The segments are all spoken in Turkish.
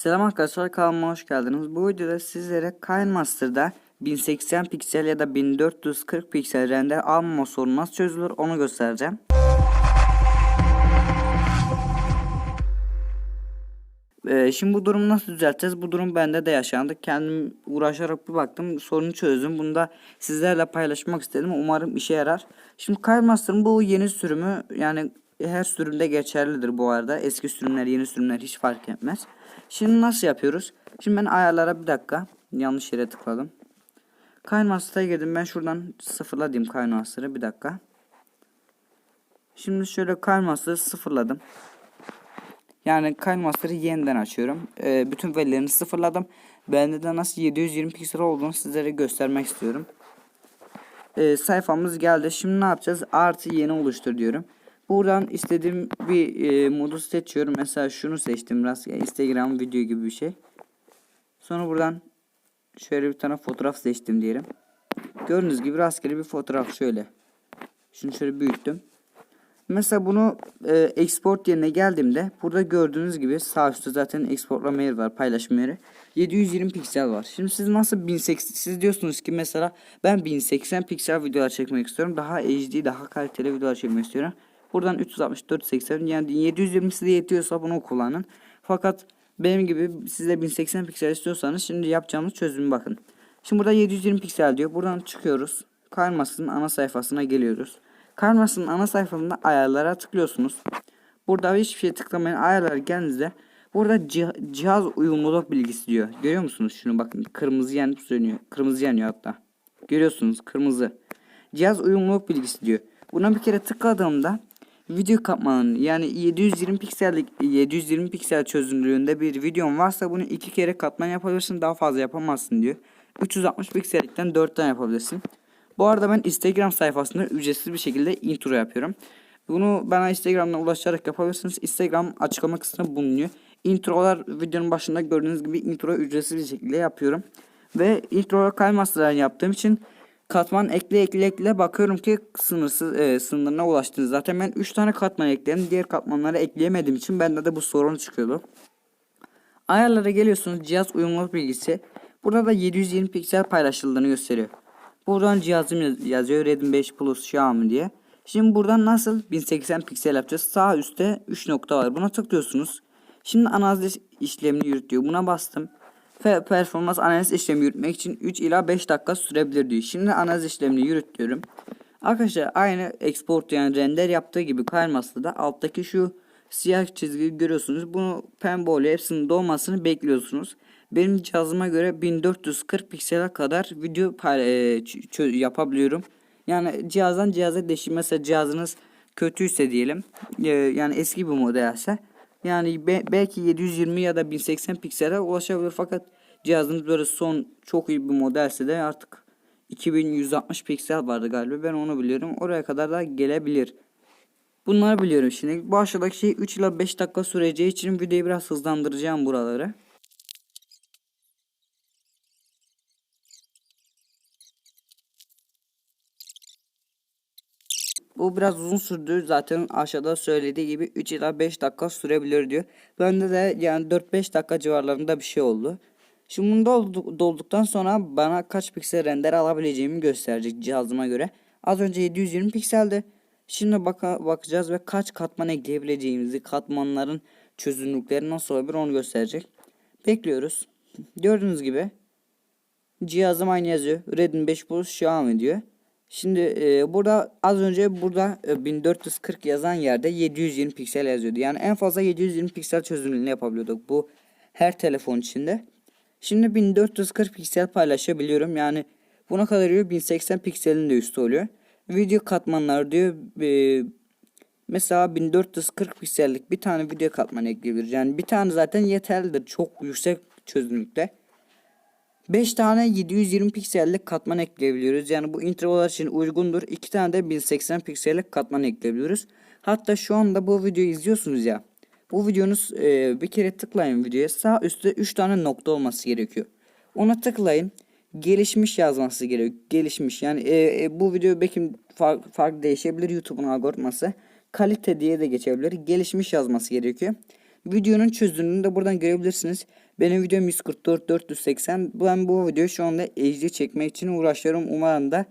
Selam arkadaşlar kanalıma hoş geldiniz. Bu videoda sizlere KineMaster'da 1080 piksel ya da 1440 piksel render almama sorunu nasıl çözülür onu göstereceğim. Ee, şimdi bu durumu nasıl düzelteceğiz? Bu durum bende de yaşandı. Kendim uğraşarak bir baktım sorunu çözdüm. Bunu da sizlerle paylaşmak istedim. Umarım işe yarar. Şimdi KineMaster'ın bu yeni sürümü yani her sürümde geçerlidir bu arada. Eski sürümler yeni sürümler hiç fark etmez. Şimdi nasıl yapıyoruz? Şimdi ben ayarlara bir dakika yanlış yere tıkladım. KineMaster'a girdim. Ben şuradan sıfırla diyeyim bir dakika. Şimdi şöyle KineMaster'ı sıfırladım. Yani KineMaster'ı yeniden açıyorum. Ee, bütün verilerini sıfırladım. Bende de nasıl 720 piksel olduğunu sizlere göstermek istiyorum. Ee, sayfamız geldi. Şimdi ne yapacağız? Artı yeni oluştur diyorum. Buradan istediğim bir e, modu seçiyorum. Mesela şunu seçtim. Rastgele Instagram video gibi bir şey. Sonra buradan şöyle bir tane fotoğraf seçtim diyelim. Gördüğünüz gibi rastgele bir fotoğraf şöyle. Şunu şöyle büyüttüm. Mesela bunu e, export yerine geldiğimde burada gördüğünüz gibi sağ üstte zaten exportlama yeri var paylaşma yeri. 720 piksel var. Şimdi siz nasıl 1080 siz diyorsunuz ki mesela ben 1080 piksel videolar çekmek istiyorum. Daha HD daha kaliteli videolar çekmek istiyorum. Buradan 364 80 yani 720 size yetiyorsa bunu kullanın. Fakat benim gibi size 1080 piksel istiyorsanız şimdi yapacağımız çözümü bakın. Şimdi burada 720 piksel diyor. Buradan çıkıyoruz. Karmasının ana sayfasına geliyoruz. Karmasının ana sayfasında ayarlara tıklıyorsunuz. Burada hiçbir şey tıklamayın. Ayarlar geldiğinizde burada cih- cihaz uyumluluk bilgisi diyor. Görüyor musunuz? Şunu bakın. Kırmızı yanıp sönüyor. Kırmızı yanıyor hatta. Görüyorsunuz kırmızı. Cihaz uyumluluk bilgisi diyor. Buna bir kere tıkladığımda video katmanın yani 720 piksellik 720 piksel çözünürlüğünde bir videon varsa bunu iki kere katman yapabilirsin daha fazla yapamazsın diyor. 360 piksellikten 4 tane yapabilirsin. Bu arada ben Instagram sayfasında ücretsiz bir şekilde intro yapıyorum. Bunu bana Instagram'dan ulaşarak yapabilirsiniz. Instagram açıklama kısmında bulunuyor. Introlar videonun başında gördüğünüz gibi intro ücretsiz bir şekilde yapıyorum. Ve intro kaymasından yaptığım için katman ekle ekle ekle bakıyorum ki sınırsız e, sınırına ulaştınız. Zaten ben 3 tane katman ekledim. Diğer katmanları ekleyemediğim için bende de bu sorun çıkıyordu. Ayarlara geliyorsunuz. Cihaz uyumluluk bilgisi. Burada da 720 piksel paylaşıldığını gösteriyor. Buradan cihazım yaz- yazıyor Redmi 5 Plus Xiaomi diye. Şimdi buradan nasıl 1080 piksel yapacağız? Sağ üstte 3 nokta var. Buna tıklıyorsunuz. Şimdi analiz işlemini yürüt diyor. Buna bastım. Ve performans analiz işlemi yürütmek için 3 ila 5 dakika sürebilir diyor. Şimdi analiz işlemini yürüt diyorum. Arkadaşlar aynı export yani render yaptığı gibi kaymasında da alttaki şu siyah çizgiyi görüyorsunuz. Bunu pembe. Hepsinin dolmasını bekliyorsunuz. Benim cihazıma göre 1440 piksele kadar video e, yapabiliyorum. Yani cihazdan cihaza değişir. Mesela cihazınız kötüyse diyelim. e, yani eski bir modelse. Yani be- belki 720 ya da 1080 piksele ulaşabilir. Fakat cihazınız böyle son çok iyi bir modelse de artık 2160 piksel vardı galiba. Ben onu biliyorum. Oraya kadar da gelebilir. Bunları biliyorum şimdi. Bu aşağıdaki şey 3 ila 5 dakika süreceği için videoyu biraz hızlandıracağım buraları. Bu biraz uzun sürdü. Zaten aşağıda söylediği gibi 3 ila 5 dakika sürebilir diyor. Bende de yani 4-5 dakika civarlarında bir şey oldu. Şimdi bunu doldu- dolduktan sonra bana kaç piksel render alabileceğimi gösterecek cihazıma göre. Az önce 720 pikseldi. Şimdi baka, bakacağız ve kaç katman ekleyebileceğimizi, katmanların çözünürlükleri nasıl olabilir onu gösterecek. Bekliyoruz. Gördüğünüz gibi cihazım aynı yazıyor. Redmi 5 Plus Xiaomi diyor. Şimdi e, burada az önce burada e, 1440 yazan yerde 720 piksel yazıyordu. Yani en fazla 720 piksel çözünürlüğünü yapabiliyorduk bu her telefon içinde. Şimdi 1440 piksel paylaşabiliyorum. Yani buna kadar diyor 1080 pikselin de üstü oluyor. Video katmanlar diyor e, mesela 1440 piksellik bir tane video katmanı ekleyebiliriz. Yani bir tane zaten yeterlidir. Çok yüksek çözünürlükte. 5 tane 720 piksellik katman ekleyebiliyoruz. Yani bu introlar için uygundur. 2 tane de 1080 piksellik katman ekleyebiliyoruz. Hatta şu anda bu videoyu izliyorsunuz ya. Bu videonuz e, bir kere tıklayın videoya. Sağ üstte 3 tane nokta olması gerekiyor. Ona tıklayın. Gelişmiş yazması gerekiyor. Gelişmiş. Yani e, e, bu video belki farklı, farklı değişebilir YouTube'un algoritması. Kalite diye de geçebilir. Gelişmiş yazması gerekiyor. Videonun çözünürlüğünü de buradan görebilirsiniz. Benim videom 144 480. Ben bu videoyu şu anda HD çekmek için uğraşıyorum. Umarım da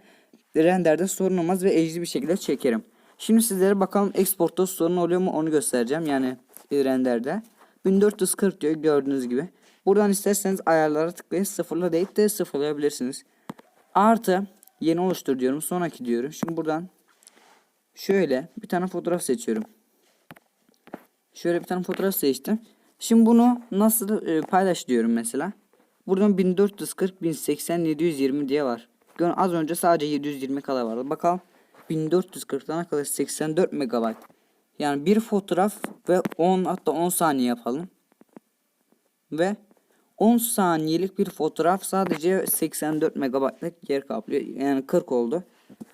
renderde sorun olmaz ve HD bir şekilde çekerim. Şimdi sizlere bakalım exportta sorun oluyor mu onu göstereceğim. Yani renderde. 1440 diyor gördüğünüz gibi. Buradan isterseniz ayarlara tıklayın. Sıfırla değil de sıfırlayabilirsiniz. Artı yeni oluştur diyorum. Sonraki diyorum. Şimdi buradan şöyle bir tane fotoğraf seçiyorum. Şöyle bir tane fotoğraf seçtim. Şimdi bunu nasıl e, paylaş diyorum mesela. Buradan 1440, 1080, 720 diye var. Gör- Az önce sadece 720 kadar vardı. Bakalım 1440'dan kadar 84 megabayt. Yani bir fotoğraf ve 10 hatta 10 saniye yapalım. Ve 10 saniyelik bir fotoğraf sadece 84 megabaytlık yer kaplıyor. Yani 40 oldu.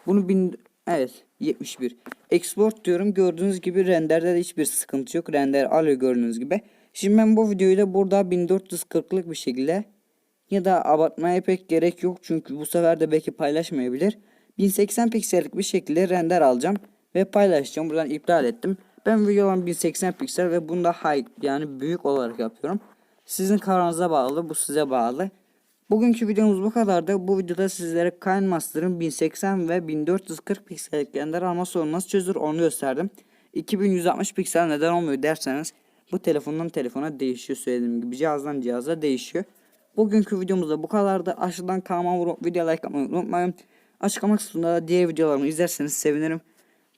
Bunu bin evet 71. Export diyorum. Gördüğünüz gibi renderde de hiçbir sıkıntı yok. Render alıyor gördüğünüz gibi. Şimdi ben bu videoyu da burada 1440'lık bir şekilde ya da abartmaya pek gerek yok çünkü bu sefer de belki paylaşmayabilir. 1080 piksellik bir şekilde render alacağım ve paylaşacağım. Buradan iptal ettim. Ben videolarım 1080 piksel ve bunda high yani büyük olarak yapıyorum. Sizin kararınıza bağlı, bu size bağlı. Bugünkü videomuz bu kadardı. Bu videoda sizlere KineMaster'ın 1080 ve 1440 piksellik render alma sorunu nasıl çözülür onu gösterdim. 2160 piksel neden olmuyor derseniz bu telefondan telefona değişiyor söylediğim gibi. Cihazdan cihaza değişiyor. Bugünkü videomuzda bu kadardı. Aşağıdan kanalıma vurup videoya like atmayı unutmayın. Açıklama kısmında diğer videolarımı izlerseniz sevinirim.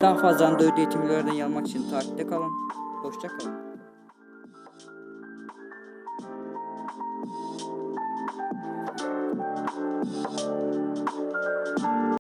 Daha fazla Android eğitimlerden yanmak için takipte kalın. Hoşçakalın.